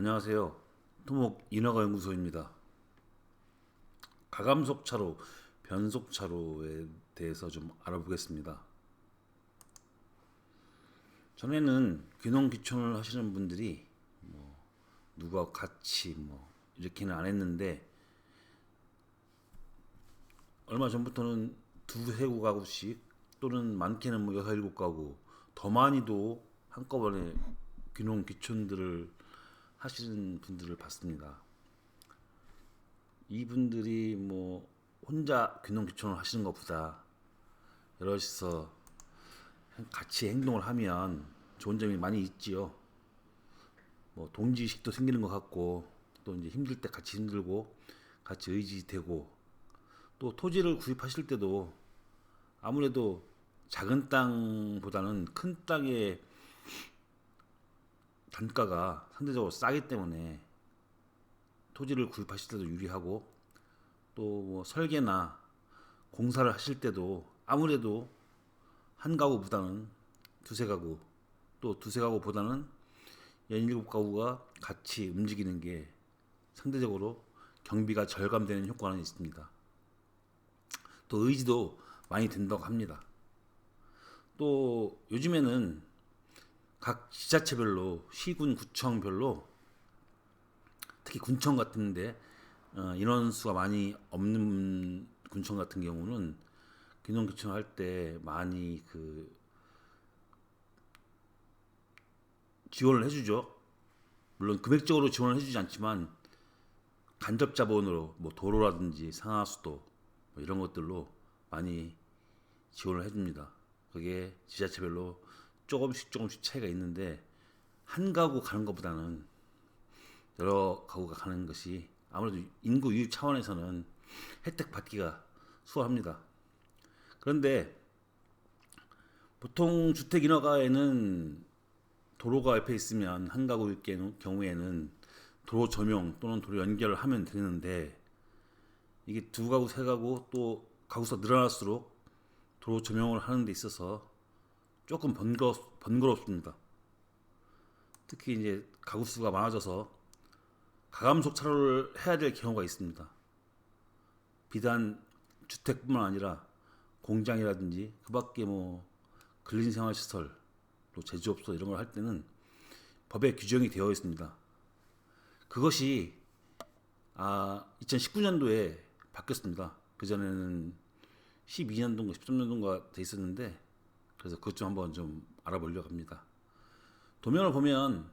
안녕하세요. 토목 인허가 연구소입니다. 가감속 차로, 변속 차로에 대해서 좀 알아보겠습니다. 전에는 귀농 귀촌을 하시는 분들이 뭐 누가 같이 뭐 이렇게는 안 했는데 얼마 전부터는 두세 가구씩 또는 많게는 뭐 여섯 일곱 가구 더 많이도 한꺼번에 귀농 귀촌들을 하시는 분들을 봤습니다. 이분들이 뭐 혼자 귀농 귀촌을 하시는 것보다 여럿이서 같이 행동을 하면 좋은 점이 많이 있지요. 뭐 동지의식도 생기는 것 같고 또 이제 힘들 때 같이 힘들고 같이 의지되고 또 토지를 구입하실 때도 아무래도 작은 땅보다는 큰 땅에 단가가 상대적으로 싸기 때문에 토지를 구입하실 때도 유리하고 또 뭐 설계나 공사를 하실 때도 아무래도 한 가구보다는 두세 가구 또 두세 가구보다는 연일곱 가구가 같이 움직이는 게 상대적으로 경비가 절감되는 효과는 있습니다. 또 의지도 많이 된다고 합니다. 또 요즘에는 각 지자체별로 시군 구청별로 특히 군청 같은데 어, 인원수가 많이 없는 군청 같은 경우는 귀농귀촌 할때 많이 그 지원을 해주죠. 물론 금액적으로 지원을 해주지 않지만 간접 자본으로 뭐 도로라든지 상하수도 뭐 이런 것들로 많이 지원을 해줍니다. 그게 지자체별로 조금씩 조금씩 차이가 있는데 한 가구 가는 것보다는 여러 가구가 가는 것이 아무래도 인구 유입 차원에서는 혜택 받기가 수월합니다. 그런데 보통 주택 인허가에는 도로가 옆에 있으면 한 가구일 경우에는 도로 점용 또는 도로 연결을 하면 되는데 이게 두 가구 세 가구 또 가구수가 늘어날수록 도로 점용을 하는 데 있어서 조금 번거, 번거롭습니다. 특히 이제 가구 수가 많아져서 가감속 차로를 해야 될 경우가 있습니다. 비단 주택뿐만 아니라 공장이라든지 그밖에 뭐 근린생활시설 또 제조업소 이런 걸 할 때는 법에 규정이 되어 있습니다. 그것이 아 2019년도에 바뀌었습니다. 그 전에는 12년도인가 13년도인가 돼 있었는데 그래서 그것 좀 한번 좀 알아보려고 합니다. 도면을 보면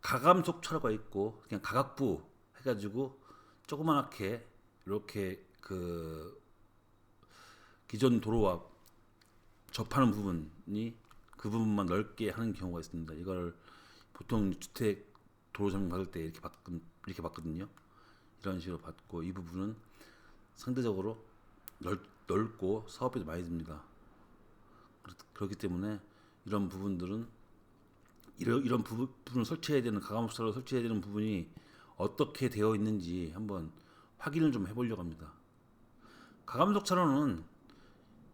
가감속 차로가 있고 그냥 가각부 해가지고 조그맣게 이렇게 그 기존 도로와 접하는 부분이 그 부분만 넓게 하는 경우가 있습니다. 이걸 보통 주택 도로 점검 받을 때 이렇게 받 이렇게 받거든요. 이런 식으로 받고 이 부분은 상대적으로 넓, 넓고 사업비도 많이 듭니다. 그렇기 때문에 이런 부분들은 이런 이런 부분 을 설치해야 되는 가감업소를 설치해야 되는 부분이 어떻게 되어 있는지 한번 확인을 좀 해보려고 합니다. 가감속 차로는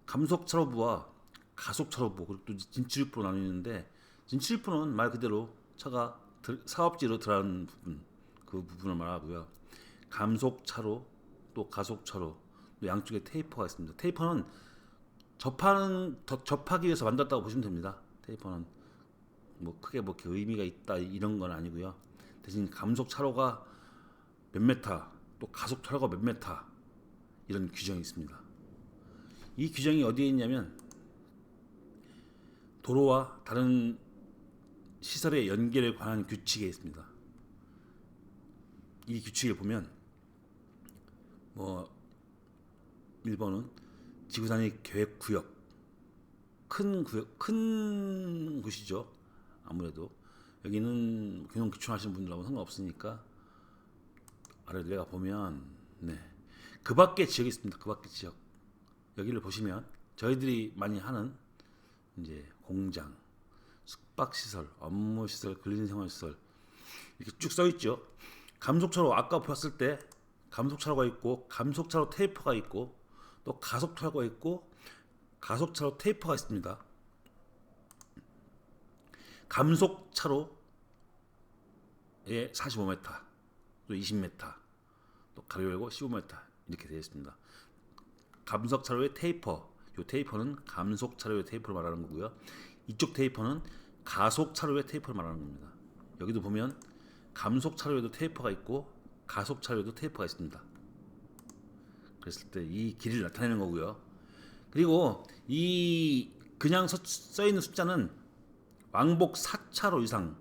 감속 차로부와 가속 차로부 그리고 또 진출입부로 나뉘는데 진출입부는 말 그대로 차가 사업지로 들어가는 부분 그 부분을 말하고요. 감속 차로 또 가속 차로 또 양쪽에 테이퍼가 있습니다. 테이퍼는 접하는 접하기 위해서 만들었다고 보시면 됩니다. 테이퍼는 뭐 크게 뭐 의미가 있다 이런 건 아니고요. 대신 감속 차로가 몇 메타 또 가속 차로가 몇 메타 이런 규정이 있습니다. 이 규정이 어디에 있냐면 도로와 다른 시설의 연결에 관한 규칙에 있습니다. 이 규칙을 보면 뭐 1번은 지구 단위 계획 구역 큰 구역 큰 곳이죠. 아무래도 여기는 교육 기초하시는 분들하고 상관없으니까 아래 내가 보면 네. 그 밖에 지역이 있습니다. 그 밖에 지역. 여기를 보시면 저희들이 많이 하는 이제 공장, 숙박 시설, 업무 시설, 근린 생활 시설 이렇게 쭉 써 있죠. 감속차로 아까 보았을 때 감속차로가 있고 감속차로 테이프가 있고 또 가속차로가 있고 가속차로 테이프가 있습니다. 감속 차로에 45m, 또 20m, 또 가로 열고 15m 이렇게 되어 있습니다. 감속 차로의 테이퍼, 요 테이퍼는 감속 차로의 테이퍼를 말하는 거고요. 이쪽 테이퍼는 가속 차로의 테이퍼를 말하는 겁니다. 여기도 보면 감속 차로에도 테이퍼가 있고 가속 차로에도 테이퍼가 있습니다. 그랬을 때 이 길이를 나타내는 거고요. 그리고 이 그냥 써, 써 있는 숫자는 왕복 4차로 이상,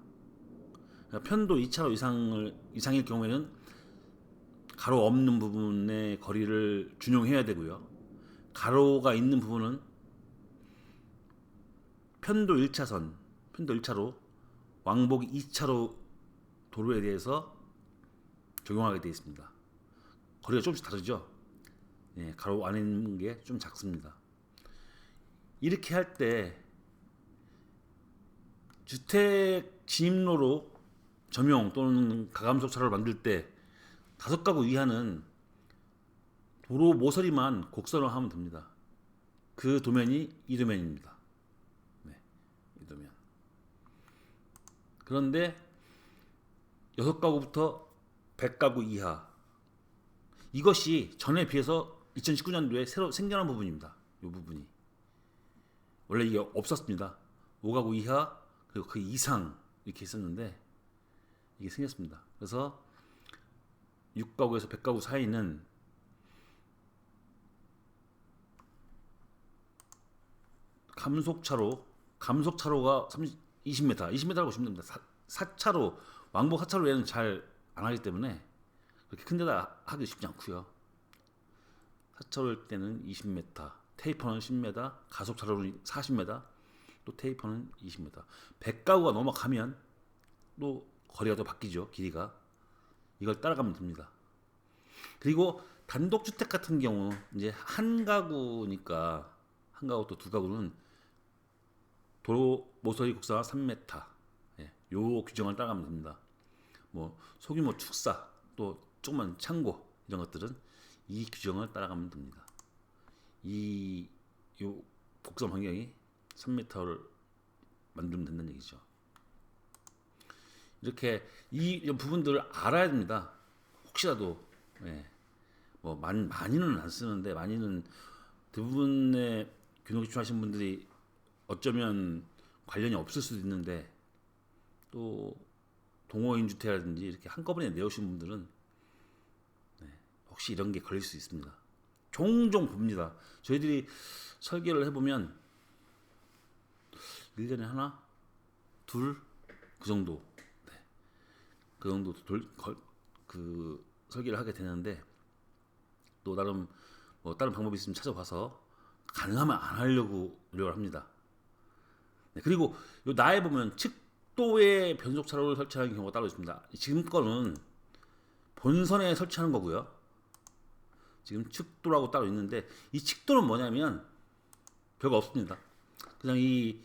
그러니까 편도 2차로 이상을 이상일 경우에는 가로 없는 부분의 거리를 준용해야 되고요. 가로가 있는 부분은 편도 1차선, 편도 1차로 왕복 2차로 도로에 대해서 적용하게 되어 있습니다. 거리가 조금씩 다르죠. 예, 가로 안에 있는 게 좀 작습니다. 이렇게 할 때 주택 진입로로 점용 또는 가감속 차로를 만들 때 다섯 가구 이하는 도로 모서리만 곡선을 하면 됩니다. 그 도면이 이 도면입니다. 네, 이 도면. 그런데 여섯 가구부터 100가구 이하 이것이 전에 비해서 2019년도에 새로 생겨난 부분입니다. 이 부분이 원래 이게 없었습니다. 5가구 이하 그리고 그 이상 이렇게 있었는데 이게 생겼습니다. 그래서 6가구에서 100가구 사이는 감속차로 감속차로가 30, 20m, 20m라고 보시면 됩니다. 사, 4차로 왕복 4차로 외에는 잘 안 하기 때문에 그렇게 큰 데다 하기 쉽지 않고요. 4차로일 때는 20m, 테이퍼는 10m, 가속차로는 40m, 또 테이퍼는 20m. 100가구가 넘어가면 또 거리가 더 바뀌죠. 길이가. 이걸 따라가면 됩니다. 그리고 단독주택 같은 경우 이제 한 가구니까 한 가구 또 두 가구는 도로 모서리 곡선화 3m 예, 요 규정을 따라가면 됩니다. 뭐 소규모 축사 또 조그만 창고 이런 것들은 이 규정을 따라가면 됩니다. 이 요 곡선 환경이 3m를 만들면 된다는 얘기죠. 이렇게 이 부분들을 알아야 됩니다. 혹시라도 예, 뭐 많이 많이는 안 쓰는데 많이는 대부분의 귀농 기초하신 분들이 어쩌면 관련이 없을 수도 있는데 또 동호인 주택이라든지 이렇게 한꺼번에 내오신 분들은 네, 혹시 이런 게 걸릴 수 있습니다. 종종 봅니다. 저희들이 설계를 해보면 1년에 하나, 둘, 그 정도. 네. 그 정도 돌, 걸, 그 설계를 하게 되는데 또 나름 뭐 다른 방법이 있으면 찾아봐서 가능하면 안 하려고 노력을 합니다. 네, 그리고 요 나에 보면 측도에 변속 차로를 설치하는 경우가 따로 있습니다. 지금 거는 본선에 설치하는 거고요. 지금 측도라고 따로 있는데 이 측도는 뭐냐면 별거 없습니다. 그냥 이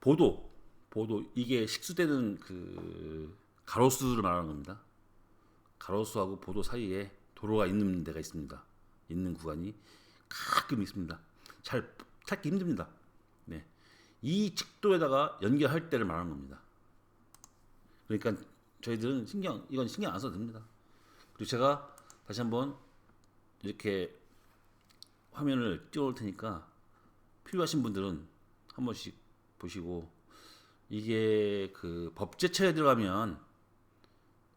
보도 보도 이게 식수되는 그 가로수를 말하는 겁니다. 가로수하고 보도 사이에 도로가 있는 데가 있습니다. 있는 구간이 가끔 있습니다. 잘 찾기 힘듭니다. 네. 이 측도에다가 연결할 때를 말하는 겁니다. 그러니까 저희들은 신경 이건 신경 안 써도 됩니다. 그리고 제가 다시 한번 이렇게 화면을 띄워놓을 테니까 필요하신 분들은 한 번씩 보시고 이게 그 법제처에 들어가면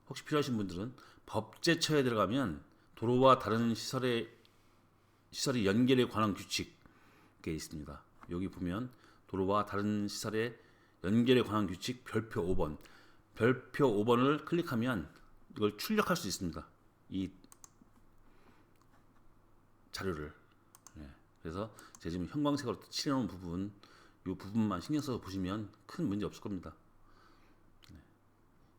혹시 필요하신 분들은 법제처에 들어가면 도로와 다른 시설의 시설의 연결에 관한 규칙에 있습니다. 여기 보면 도로와 다른 시설의 연결에 관한 규칙 별표 5번 별표 5번을 클릭하면 이걸 출력할 수 있습니다. 이 자료를 예. 그래서 제가 지금 형광색으로 칠해놓은 부분 이 부분만 신경 써서 보시면 큰 문제 없을 겁니다. 네.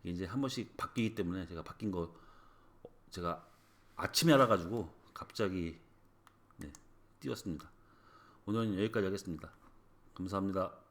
이게 이제 한 번씩 바뀌기 때문에 제가 바뀐 거 제가 아침에 알아가지고 갑자기 네, 띄웠습니다. 오늘은 여기까지 하겠습니다. 감사합니다.